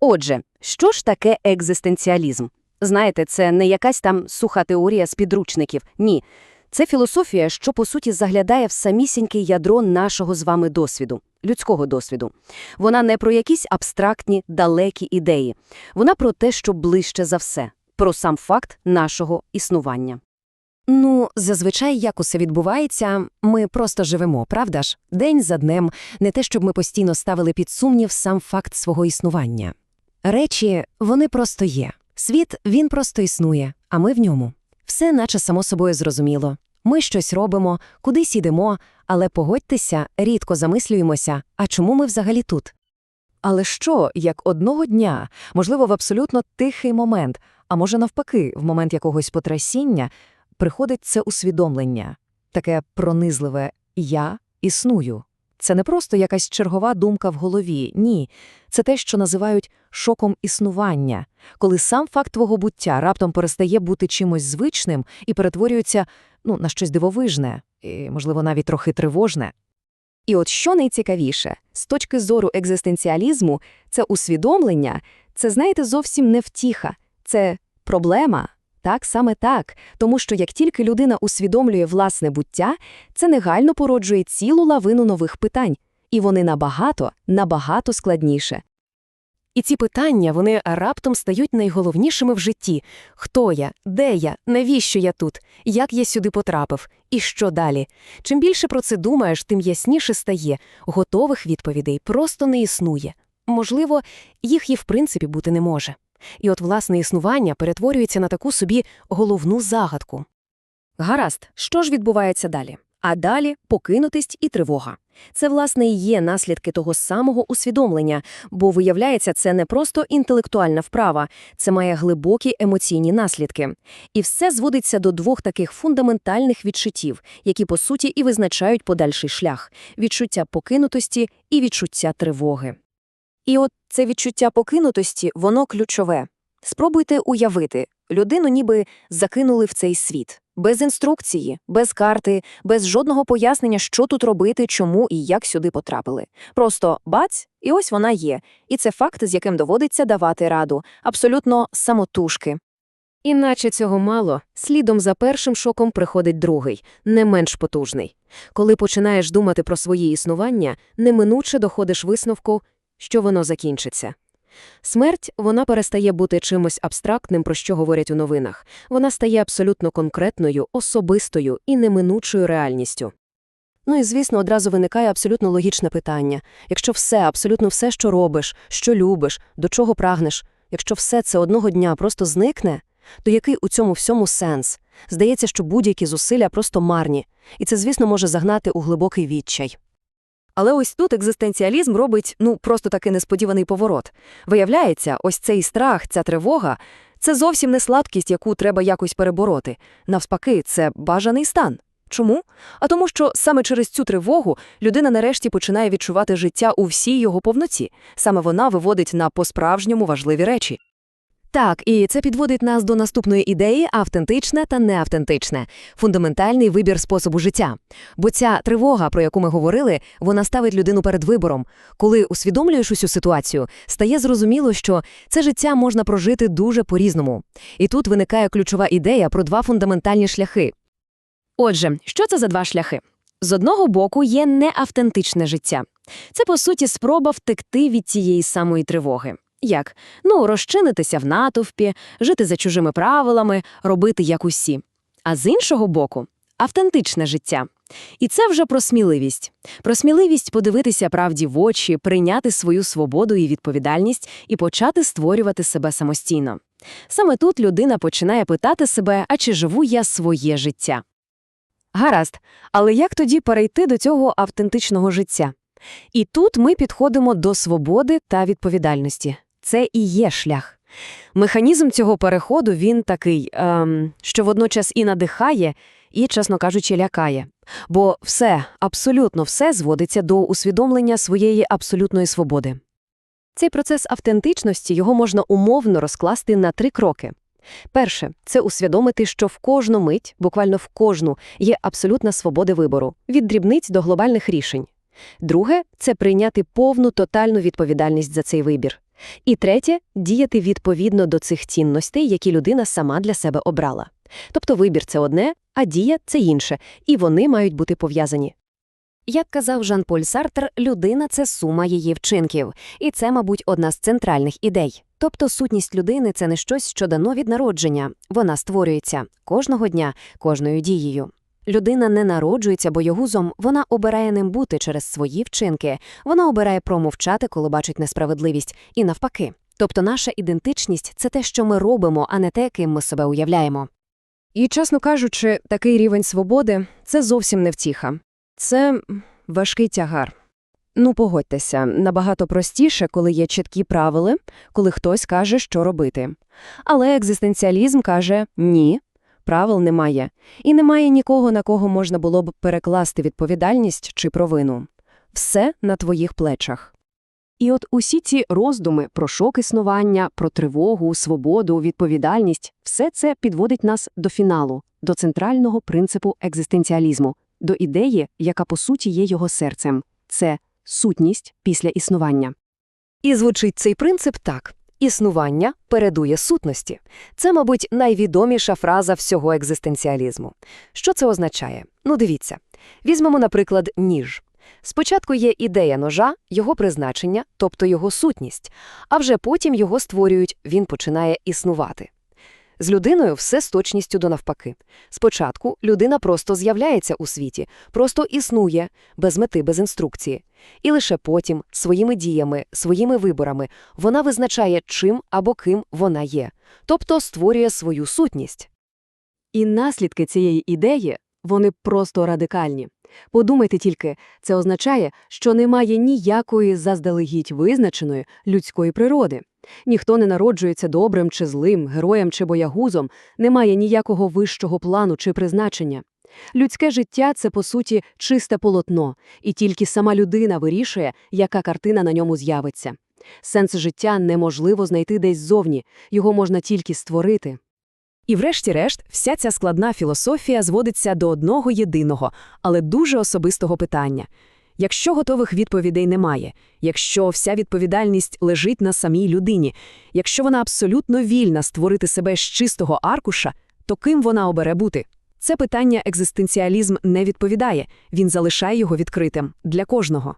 Отже, що ж таке екзистенціалізм? Знаєте, це не якась там суха теорія з підручників. Ні. Це філософія, що, по суті, заглядає в самісіньке ядро нашого з вами досвіду, людського досвіду. Вона не про якісь абстрактні, далекі ідеї. Вона про те, що ближче за все, про сам факт нашого існування. Ну, зазвичай як усе відбувається, ми просто живемо, правда ж? День за днем, не те, щоб ми постійно ставили під сумнів сам факт свого існування. Речі, вони просто є. Світ, він просто існує, а ми в ньому. Все наче само собою зрозуміло. Ми щось робимо, кудись йдемо, але погодьтеся, рідко замислюємося, а чому ми взагалі тут? Але що, як одного дня, можливо, в абсолютно тихий момент, а може навпаки, в момент якогось потрясіння, приходить це усвідомлення, таке пронизливе «я існую». Це не просто якась чергова думка в голові, ні. Це те, що називають шоком існування, коли сам факт твого буття раптом перестає бути чимось звичним і перетворюється ну, на щось дивовижне, і, можливо, навіть трохи тривожне. І от що найцікавіше, з точки зору екзистенціалізму, це усвідомлення, це, знаєте, зовсім не втіха, це проблема. Так, саме так. Тому що як тільки людина усвідомлює власне буття, це негайно породжує цілу лавину нових питань. І вони набагато, набагато складніше. І ці питання, вони раптом стають найголовнішими в житті. Хто я? Де я? Навіщо я тут? Як я сюди потрапив? І що далі? Чим більше про це думаєш, тим ясніше стає. Готових відповідей просто не існує. Можливо, їх і в принципі бути не може. І от власне існування перетворюється на таку собі головну загадку. Гаразд, що ж відбувається далі? А далі покинутість і тривога. Це, власне, і є наслідки того самого усвідомлення, бо, виявляється, це не просто інтелектуальна вправа, це має глибокі емоційні наслідки. І все зводиться до двох таких фундаментальних відчуттів, які, по суті, і визначають подальший шлях – відчуття покинутості і відчуття тривоги. І от це відчуття покинутості, воно ключове. Спробуйте уявити, людину ніби закинули в цей світ. Без інструкції, без карти, без жодного пояснення, що тут робити, чому і як сюди потрапили. Просто бац, і ось вона є. І це факт, з яким доводиться давати раду, абсолютно самотужки. Іначе цього мало, слідом за першим шоком приходить другий, не менш потужний. Коли починаєш думати про своє існування, неминуче доходиш висновку, що воно закінчиться. Смерть, вона перестає бути чимось абстрактним, про що говорять у новинах. Вона стає абсолютно конкретною, особистою і неминучою реальністю. Ну і, звісно, одразу виникає абсолютно логічне питання. Якщо все, абсолютно все, що робиш, що любиш, до чого прагнеш, якщо все це одного дня просто зникне, то який у цьому всьому сенс? Здається, що будь-які зусилля просто марні, і це, звісно, може загнати у глибокий відчай. Але ось тут екзистенціалізм робить, ну, просто такий несподіваний поворот. Виявляється, ось цей страх, ця тривога – це зовсім не слабкість, яку треба якось перебороти. Навспаки, це бажаний стан. Чому? А тому, що саме через цю тривогу людина нарешті починає відчувати життя у всій його повноті. Саме вона виводить на по-справжньому важливі речі. Так, і це підводить нас до наступної ідеї автентичне та неавтентичне – фундаментальний вибір способу життя. Бо ця тривога, про яку ми говорили, вона ставить людину перед вибором. Коли усвідомлюєш усю ситуацію, стає зрозуміло, що це життя можна прожити дуже по-різному. І тут виникає ключова ідея про два фундаментальні шляхи. Отже, що це за два шляхи? З одного боку є неавтентичне життя. Це, по суті, спроба втекти від цієї самої тривоги. Як? Ну, розчинитися в натовпі, жити за чужими правилами, робити як усі. А з іншого боку, автентичне життя. І це вже про сміливість. Про сміливість подивитися правді в очі, прийняти свою свободу і відповідальність і почати створювати себе самостійно. Саме тут людина починає питати себе, а чи живу я своє життя? Гаразд, але як тоді перейти до цього автентичного життя? І тут ми підходимо до свободи та відповідальності. Це і є шлях. Механізм цього переходу він такий, ем, що водночас і надихає, і, чесно кажучи, лякає. Бо все, абсолютно все зводиться до усвідомлення своєї абсолютної свободи. Цей процес автентичності його можна умовно розкласти на три кроки. Перше це усвідомити, що в кожну мить, буквально в кожну, є абсолютна свобода вибору від дрібниць до глобальних рішень. Друге – це прийняти повну тотальну відповідальність за цей вибір. І третє – діяти відповідно до цих цінностей, які людина сама для себе обрала. Тобто вибір – це одне, а дія – це інше, і вони мають бути пов'язані. Як казав Жан-Поль Сартер, людина – це сума її вчинків. І це, мабуть, одна з центральних ідей. Тобто сутність людини – це не щось, що дано від народження. Вона створюється кожного дня, кожною дією. Людина не народжується боягузом, вона обирає ним бути через свої вчинки. Вона обирає промовчати, коли бачить несправедливість, і навпаки. Тобто наша ідентичність – це те, що ми робимо, а не те, ким ми себе уявляємо. І, чесно кажучи, такий рівень свободи – це зовсім не втіха. Це важкий тягар. Ну, погодьтеся, набагато простіше, коли є чіткі правила, коли хтось каже, що робити. Але екзистенціалізм каже «ні». Правил немає. І немає нікого, на кого можна було б перекласти відповідальність чи провину. Все на твоїх плечах. І от усі ці роздуми про шок існування, про тривогу, свободу, відповідальність – все це підводить нас до фіналу, до центрального принципу екзистенціалізму, до ідеї, яка по суті є його серцем – це сутність після існування. І звучить цей принцип так. Існування передує сутності. Це, мабуть, найвідоміша фраза всього екзистенціалізму. Що це означає? Ну, дивіться. Візьмемо, наприклад, ніж. Спочатку є ідея ножа, його призначення, тобто його сутність, а вже потім його створюють, він починає існувати. З людиною все з точністю до навпаки. Спочатку людина просто з'являється у світі, просто існує, без мети, без інструкції. І лише потім, своїми діями, своїми виборами, вона визначає, чим або ким вона є, тобто створює свою сутність. І наслідки цієї ідеї, вони просто радикальні. Подумайте тільки, це означає, що немає ніякої заздалегідь визначеної людської природи. Ніхто не народжується добрим чи злим, героєм чи боягузом, немає ніякого вищого плану чи призначення. Людське життя – це, по суті, чисте полотно, і тільки сама людина вирішує, яка картина на ньому з'явиться. Сенс життя неможливо знайти десь ззовні, його можна тільки створити. І врешті-решт, вся ця складна філософія зводиться до одного єдиного, але дуже особистого питання. Якщо готових відповідей немає, якщо вся відповідальність лежить на самій людині, якщо вона абсолютно вільна створити себе з чистого аркуша, то ким вона обере бути? Це питання екзистенціалізм не відповідає, він залишає його відкритим для кожного.